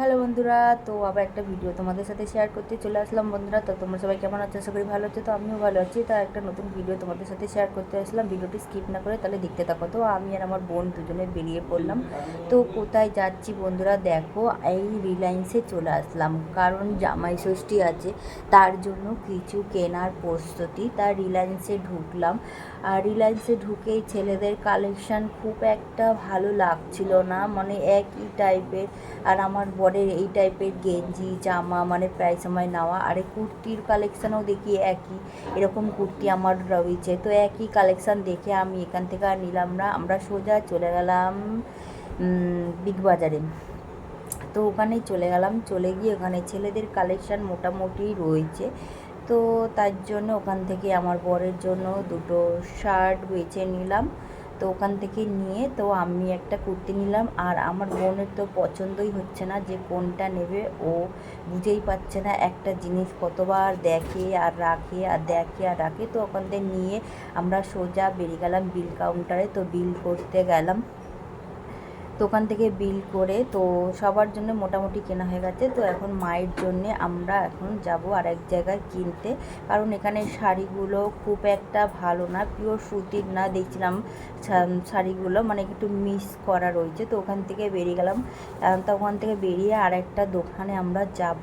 Hello বন্ধুরা, তো আবার একটা ভিডিও তোমাদের সাথে শেয়ার করতে চলে আসলাম বন্ধুরা। তো তোমরা সবাই কেমন আছো? আশা করি ভালো আছো, তো আমিও ভালো আছি। তো একটা নতুন ভিডিও তোমাদের সাথে শেয়ার করতে আসলাম। ভিডিওটি স্কিপ না করে তাহলে দেখতে থাকো। তো আমি আর আমার বোন দুজনে বেরিয়ে পড়লাম। তো কোথায় যাচ্ছি বন্ধুরা? দেখো, এই রিলায়েন্সে চলে আসলাম। কারণ জামাই ষষ্ঠী আছে, তার জন্য কিছু কেনার প্রস্তুতি। তার রিলায়েন্সে ঢুকলাম। আর রিলায়েন্সে ঢুকেই ছেলেদের কালেকশান খুব একটা ভালো লাগছিল না। মানে একই টাইপের আর আমার বরের এই টাইপের গেঞ্জি, জামা মানে প্রায় সময় নেওয়া। আর এই কুর্তির কালেকশানও দেখি একই, এরকম কুর্তি আমার রয়েছে। তো একই কালেকশান দেখে আমি এখান থেকে আর নিলাম না। আমরা সোজা চলে গেলাম বিগ বাজারে তো ওখানে চলে গেলাম। চলে গিয়ে ওখানে ছেলেদের কালেকশান মোটামুটি রয়েছে। তো তার জন্য ওখান থেকে আমার বরের জন্য দুটো শার্ট বেছে নিলাম। তো ওখান থেকে নিয়ে তো আমি একটা কুর্তি নিলাম। আর আমার বোনের তো পছন্দই হচ্ছে না যে কোনটা নেবে। ও বুঝেই পাচ্ছে না একটা জিনিস কতবার দেখে আর রাখে আর দেখে আর রাখে। তো ওখান থেকে নিয়ে আমরা সোজা বেরিয়ে গেলাম বিল কাউন্টারে। তো বিল করতে গেলাম। দোকান থেকে বিল করে, তো সবার জন্য মোটামুটি কেনা হয়ে গেছে। তো এখন মায়ের জন্য আমরা এখন যাব আর এক জায়গায় কিনতে। কারণ এখানে শাড়িগুলো খুব একটা ভালো না পিওর সুতির না, দেখছিলাম শাড়িগুলো মানে একটু মিস করা রয়েছে। তো ওখান থেকে বেরিয়ে গেলাম। তো ওখান থেকে বেরিয়ে আর একটা দোকানে আমরা যাব।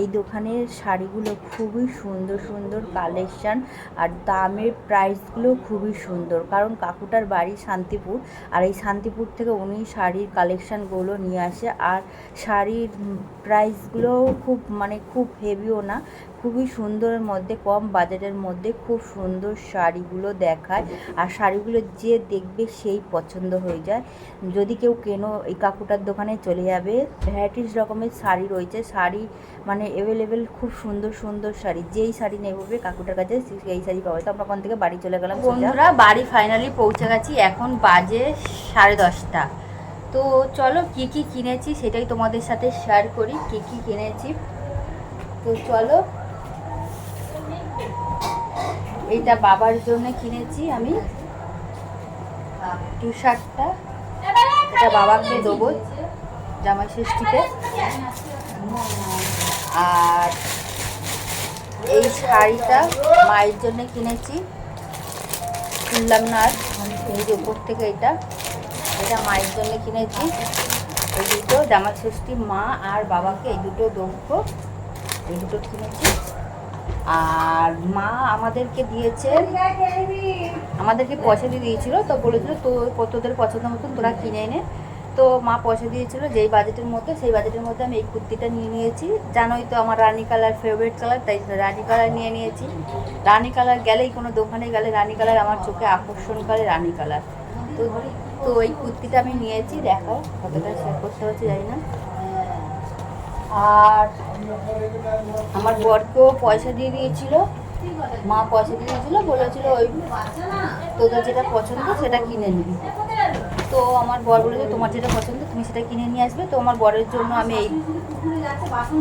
এই দোকানের শাড়িগুলো খুবই সুন্দর সুন্দর কালেকশান আর দামের প্রাইসগুলো খুবই সুন্দর। কারণ কাকুটার বাড়ি শান্তিপুর আর এই শান্তিপুর থেকে উনি শাড়ি শাড়ির কালেকশানগুলো নিয়ে আসে। আর শাড়ির প্রাইসগুলোও খুব মানে খুব হেভিও না, খুবই সুন্দরের মধ্যে, কম বাজেটের মধ্যে খুব সুন্দর শাড়িগুলো দেখায়। আর শাড়িগুলো যে দেখবে সেই পছন্দ হয়ে যায়। যদি কেউ কেনো এই কাকুটার দোকানে চলে যাবে ভ্যারাইটিস রকমের শাড়ি রয়েছে। শাড়ি মানে অ্যাভেলেবেল খুব সুন্দর সুন্দর শাড়ি। যেই শাড়ি নেবে কাকুটার কাছে সেই শাড়ি পাবে। তো আমরা ওখান থেকে বাড়ি চলে গেলাম বন্ধুরা, বাড়ি ফাইনালি পৌঁছে গেছি। এখন বাজে সাড়ে দশটা। তো চলো কি কি কিনেছি সেটাই তোমাদের সাথে শেয়ার করি, কি কি কিনেছি। তো চলো, এটা বাবার জন্য কিনেছি আমি। টি শার্টটা এটা বাবাকে দেবো জামাই ষষ্ঠীতে। আর এই শাড়িটা মায়ের জন্য কিনেছি। কিনলাম না এই যে উপর থেকে এটা। এটা মায়ের জন্য কিনেছি। এই দুটো, জামা ষষ্ঠী মা আর বাবাকে এই দুটো দক্ষ এই দুটো কিনেছি। আর মা আমাদেরকে দিয়েছে, আমাদেরকে পয়সা দিয়ে দিয়েছিল, তো বলেছিল তো তোদের পছন্দ মতন তোরা কিনে এনে তো মা পয়সা দিয়েছিল, যেই বাজেটের মধ্যে, সেই বাজেটের মধ্যে আমি এই কুর্তিটা নিয়ে নিয়েছি। জানোই তো আমার রানি কালার ফেভারিট কালার তাই রানি কালার নিয়ে নিয়েছি। রানি কালার গেলেই কোনো দোকানে গেলে রানি কালার আমার চোখে আকর্ষণ করে রানি কালার। তো তো ওই কুর্তিটা আমি নিয়েছি, দেখো কতটা শেয়ার করতে হচ্ছে জানি না। আর আমার বরকেও পয়সা দিয়ে দিয়েছিল, মা পয়সা দিয়ে দিয়েছিল, বলেছিল ওই তোদের যেটা পছন্দ সেটা কিনে নিবি। তো আমার বর বলেছে, তোমার যেটা পছন্দ তুমি সেটা কিনে নিয়ে আসবে। তো আমার বরের জন্য আমি এই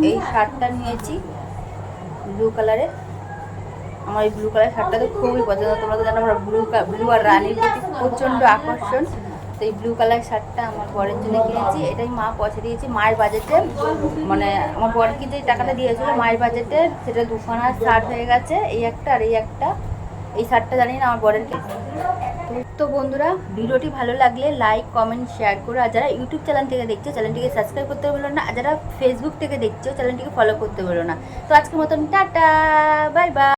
এই শার্টটা নিয়েছি ব্লু কালারের আমার এই ব্লু কালার শার্টটা তো খুবই পছন্দ। তোমরা তো জানো আমার ব্লু ব্লু আর রানির প্রতি প্রচণ্ড আকর্ষণ। তো এই ব্লু কালার শার্টটা আমার বরের জন্য কিনেছি। এটাই মা পয়সা দিয়েছি মায়ের বাজেটে মানে আমার বরকে যে টাকাটা দিয়েছিল মায়ের বাজেটে সেটা দুখানা শার্ট হয়ে গেছে, এই একটা আর এই একটা। এই শার্টটা জানি না আমার বরের তো বন্ধুরা, ভিডিওটি ভালো লাগলে লাইক কমেন্ট শেয়ার করো। আর যারা ইউটিউব চ্যানেল থেকে দেখছ চ্যানেলটিকে সাবস্ক্রাইব করতে বলো না। আর যারা ফেসবুক থেকে দেখছ চ্যানেলটিকে ফলো করতে বলো না। তো আজকের মতন টাটা বাই বাই